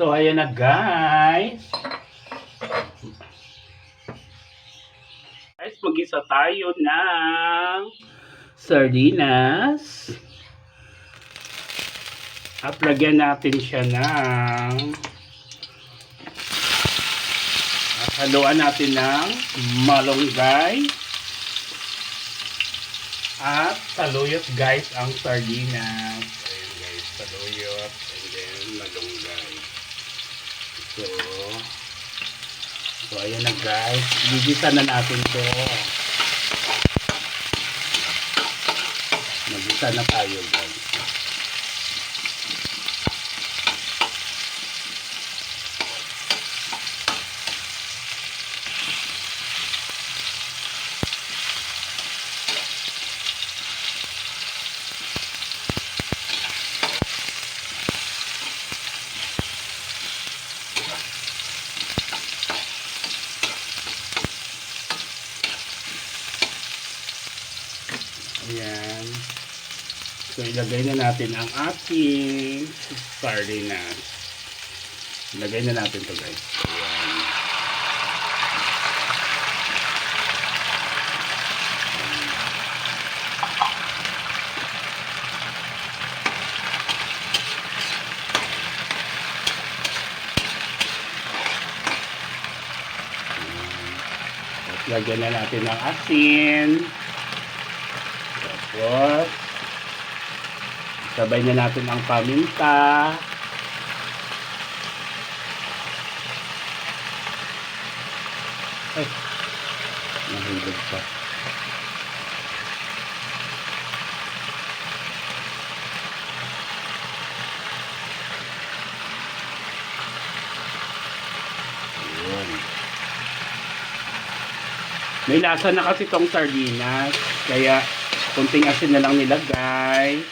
So, ayan na guys. Guys, mag-isa tayo ng sardinas. At lagyan natin siya ng at haluan natin ng malunggay at saluyot guys ang sardinas. Ayan guys, saluyot. So, so ayan na guys. Gigisa na natin to. Magisa na tayo guys. Ayan. So, ilagay na natin ang ating sardinas. Ilagay na natin to guys. Ayan. Lagyan na natin ng asin. Tapos, sabay na natin ang paminta. Ay, nahulog pa. Ayun. May lasa na kasi tong sardinas. Kaya, kunting asin na lang nilagay.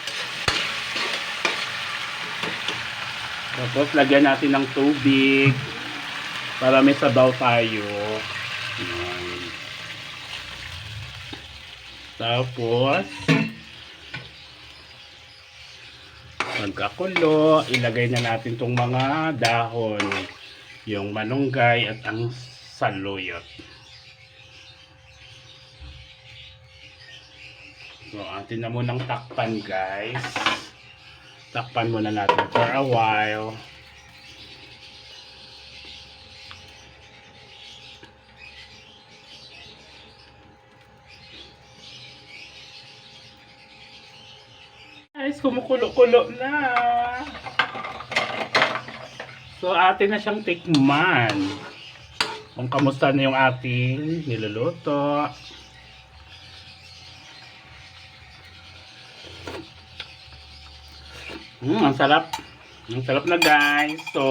Tapos, lagyan natin ng tubig. Para may sabaw tayo. Ayan. Tapos, pagkakulo, ilagay na natin tong mga dahon. Yung malunggay at ang saluyot. So, atin na munang takpan, guys. Takpan muna natin for a while. Guys, kumukulo-kulo na. So, atin na siyang tikman. Kung kamusta na yung ating niluluto. Mm, ang sarap. Ang sarap na guys. So,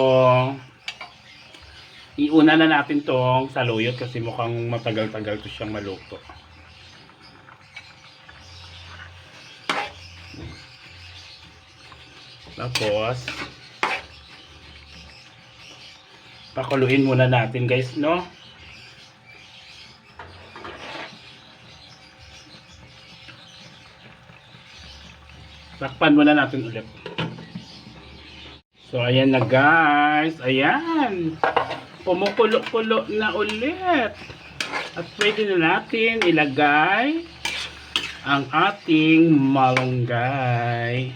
iuna na natin tong saluyot kasi mukhang matagal-tagal to siyang maluto. Tapos, pakuluin muna natin guys, no? Takpan muna natin ulit. So, ayan na guys. Ayan. Pumukulo-kulo na ulit. At pwede na natin ilagay ang ating malunggay.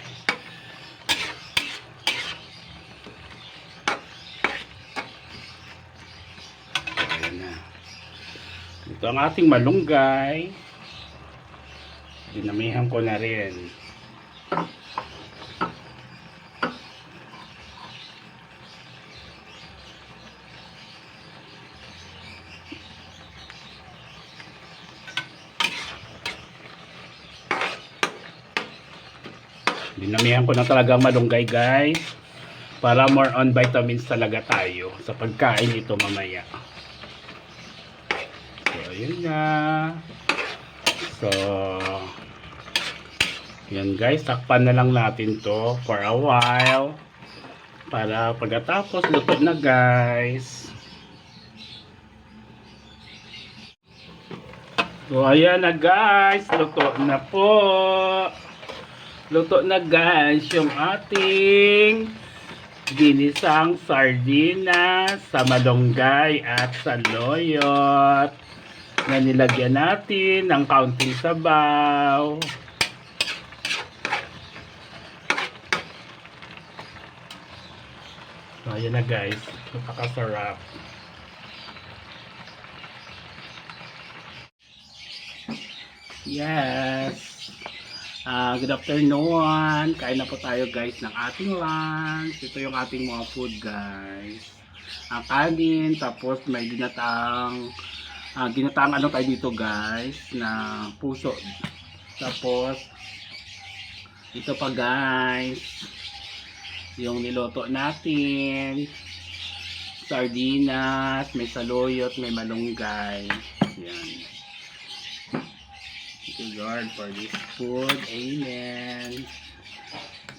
Ayan na. Ito ang ating malunggay. Dinamihan ko na rin. Dinamihan ko na talaga ang malunggay guys. Para more on vitamins talaga tayo sa pagkain ito mamaya. So, ayun na. So, yan guys, takpan na lang natin to for a while. Para pagkatapos, luto na guys. So, ayan na guys. Luto na po. Luto na guys yung ating ginisang sardinas sa malunggay at sa loyot na nilagyan natin ng kaunting sabaw. So, ayan na guys. Napakasarap. Yes. Ah, good afternoon. Kain na po tayo guys ng ating lunch. Ito yung ating mga food guys. Ang kanin, tapos may ginatang ah, ginatang ano tayo dito guys na puso. Tapos ito pa guys yung niloto natin sardinas, may saluyot, may malunggay. Yan. You Lord for this food. Amen.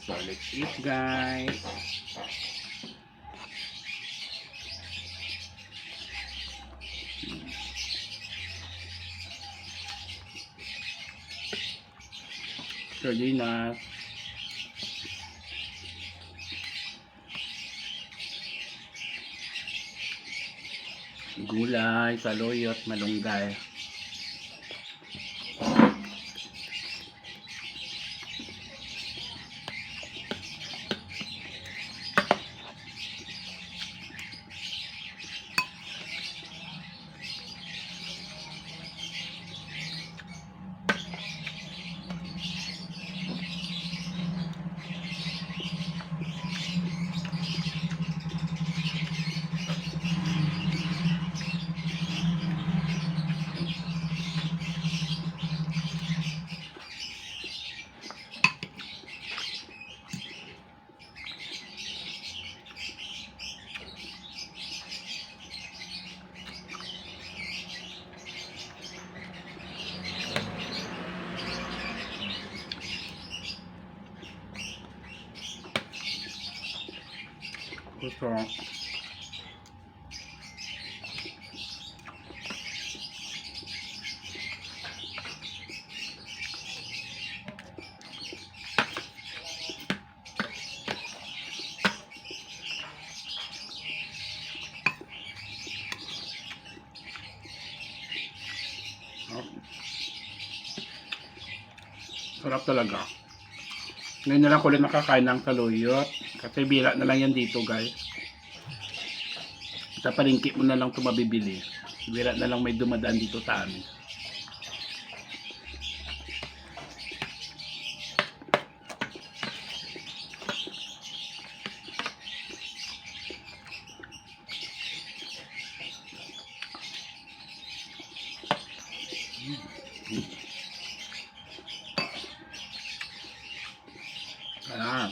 So let's eat guys. Sardinas. Gulay, saluyot, malunggay. Gusto. Sarap talaga. Ngayon na lang ko ulit nakakain ng saluyot. Kasi bira na lang yan dito guys. Sa palengke mo na lang ito mabibili. Bira na lang may dumadaan dito sa amin. 在哪